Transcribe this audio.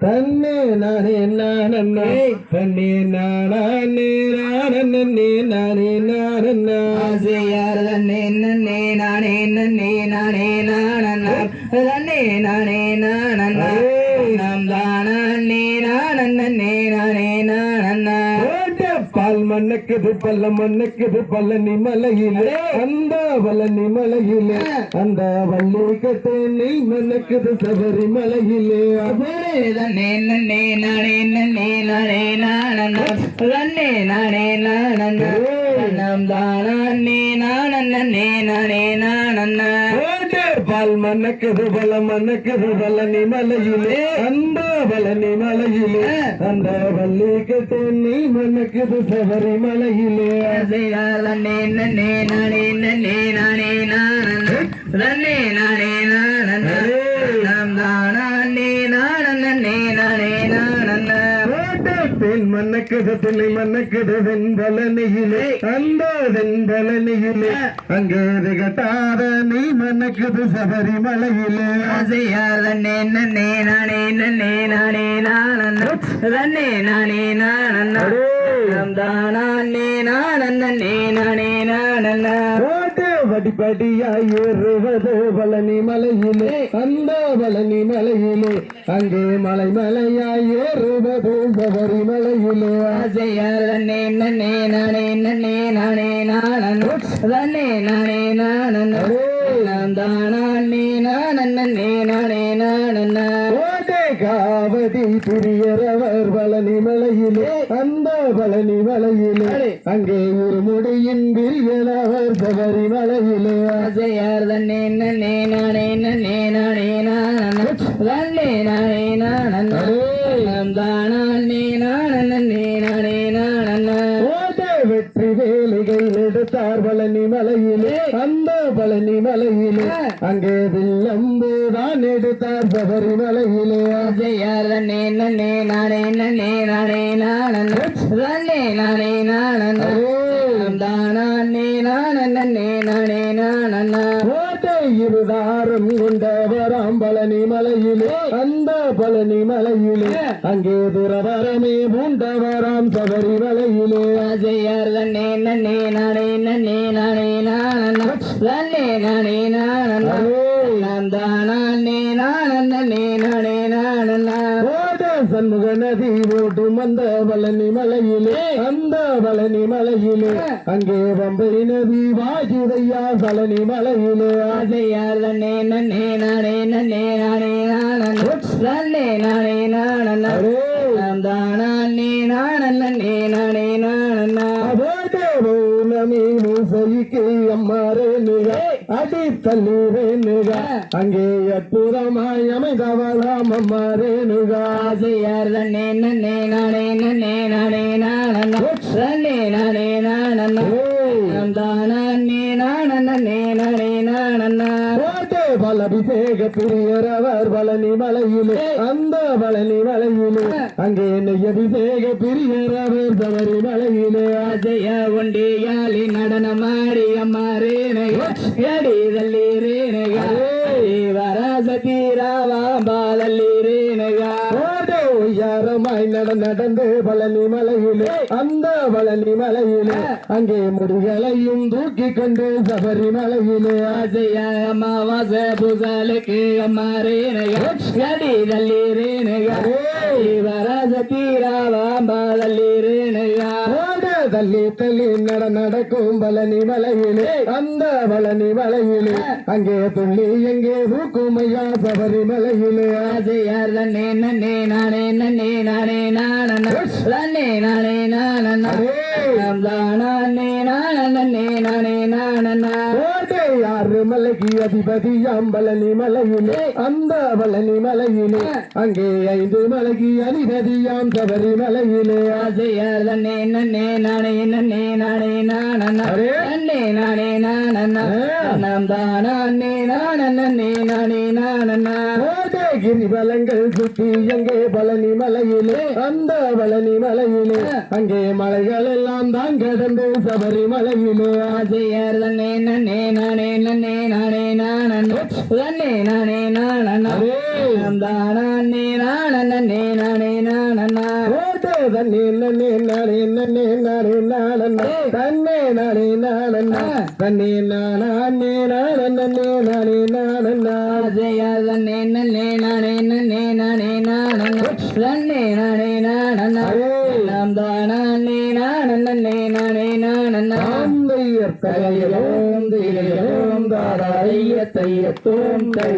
தன்னே நானே நானே தன்னே நானே நானே நானே நானே ஆசையார் தன்னே நன்னே நானே நன்னே நானே நானன்னா தன்னே நானே நானன்னா நாம் தானே நானே மண்ணுக்குது பல்ல மண்ணுக்குது பழனி மலையிலே. அந்த பழனி மலையிலே. அந்த வள்ளி கட்டு நீ மண்ணுக்குது சபரி மலையிலே. நானே நானே நானே நாம் தானே பால் மண்ணுக்குது பல மண்ணுக்குது பழனி மலையிலே. அந்த பழனி மலையிலே. அந்த வள்ளி கட்டு நீ சபரி மலையிலே. தன்னே நன்னே நானே நானே நானே. நானன்னா நானே பெண் மன்னக்குது துணை மன்னக்குது வெண்பலனியிலே அந்த வெண்பலனியிலே அங்கே கட்டாத நீ மன்னக்குது சபரிமலையிலே. ஆசையார் தன்னே நன்னே நானே நன்னே நானே நானன்னா. தன்னே நானே நாம் தானே நானன்னே நானே நானன்னா. ஓட்டு வடிபடியாய் ஏறுவது பழனி மலையிலே அந்த பழனி மலையிலே அங்கே மலை மலையாய் ஏறுவது சபரிமலையிலே ஆசையார் தன்னே நன்னே நானே நன்னே நானே நானன்னா தன்னே நானே நானன்னா நாம் தானே நானே ஓட்டை காவதி பிரியரவர் பழனி மலையிலே அந்த பழனி மலையிலே. அங்கே ஒரு முடியின் பிரியரவர் சபரி மலையிலே. ஆசையார் தன்னே நன்னே நானே நன்னே நானே நானே நானன்னா நாம் தானே நானே எடுத்தார் பழனி மலையிலே அந்த பழனி மலையிலே. அங்கே வில்லம்புதான் எடுத்தார் சபரி மலையிலே. தன்னே நன்னே நானே நன்னே நானே நானன்னா தன்னே நானே நானன்னா நாம் தானே நானன்னே நானே நானன்னா கோட்டை இருதாரம் கொண்டவராம் பழனி மலையிலே அந்த பழனி மலையிலே அங்கே துரவரமே பூண்டவராம் சபரி மலையிலே. ஆசையார் தன்னே நன்னே நானே நன்னே நானே நானே நானன்னா நாம் தானே நானன்னே நானே நானன்னா கோட்டை சண்முக நதி ஓட்டும் அந்த பழனி மலையிலே அந்த பழனி மலையிலே அங்கே பம்பை நதி வாஜுதையா பழனி மலையிலே. ஆசையார் தன்னே நன்னே நானே நன்னே நானே நானன்னா தன்னே நானே நானன்னா நாம் தானே நானன்னே நானே நானன்னா அதோட பௌர்ணமி மூசைக்கு அம்மாரேனுக அடி தள்ளீரேனுக அங்கே அற்புதமாய் அமைந்தவளாம் அம்மாரேனுக ஆசையார் தன்னே நன்னே நானே நன்னே நானே நானே தானே நானன்னே நானே நானன்னா. கோட்டை பலபிஷேக பிரியரவர் பழனி மலையிலே அந்த பழனி மலையிலே. அங்கே நெய் அபிஷேக பிரியரவர் சபரி மலையிலே. ஆசைய ஒண்டியாலி நடனமாடி அம்மா ரேனக உயரமாய் நட நடந்து பழனி மலையிலே அந்த பழனி மலையிலே அங்கே முடிகளையும் தூக்கி கொண்டு சபரி மலையிலே ஆசைய அம்மாவாச பூசலுக்கு அம்மா ரேனக எடிதல்லி ரேனக தள்ளி தள்ளி நட நடக்கும் பழனி மலையிலே அந்த பழனி மலையிலே அங்கே துள்ளி எங்கே பூக்கும் ஐயா சபரி மலையிலே ஆசையார் தன்னே நன்னே நானே நன்னே நானே நானே நானன்னா நாம் தானே நானே மலைக்கு அதிபதி பழனி மலையிலே அந்த பழனி மலையிலே அங்கே ஐந்து மலைக்கு அதிபதியாம் சபரி மலையிலே ஆசையார் தன்னே நன்னே நானே நன்னே நானே நன்னே நானே நானன்னா நாம் தானே நானே நானே கோட்டை கிரிவலங்கள் சுத்தி எங்கே பழனி மலையிலே அந்த பழனி மலையிலே அங்கே மலைகள் எல்லாம் தான் கடந்து சபரிமலையிலே. ஆசையர் தன்னே நன்னே நானே நன்னே நானே நானே தன்னே நானே நானே நானே நானே நானே ஓட்டே தன்னே நன்னே நானே நன்னே நானே நானே தன்னே நானே நானே தன்னே நானே நானே நன்னே நானே நானே ஆசையர் தன்னே நன்னே நானே நன்னே நானே நானே தன்னே நானே நானே நாம் தானே நானே நானே நானே ஆந்தையர் தையத்தோம் தை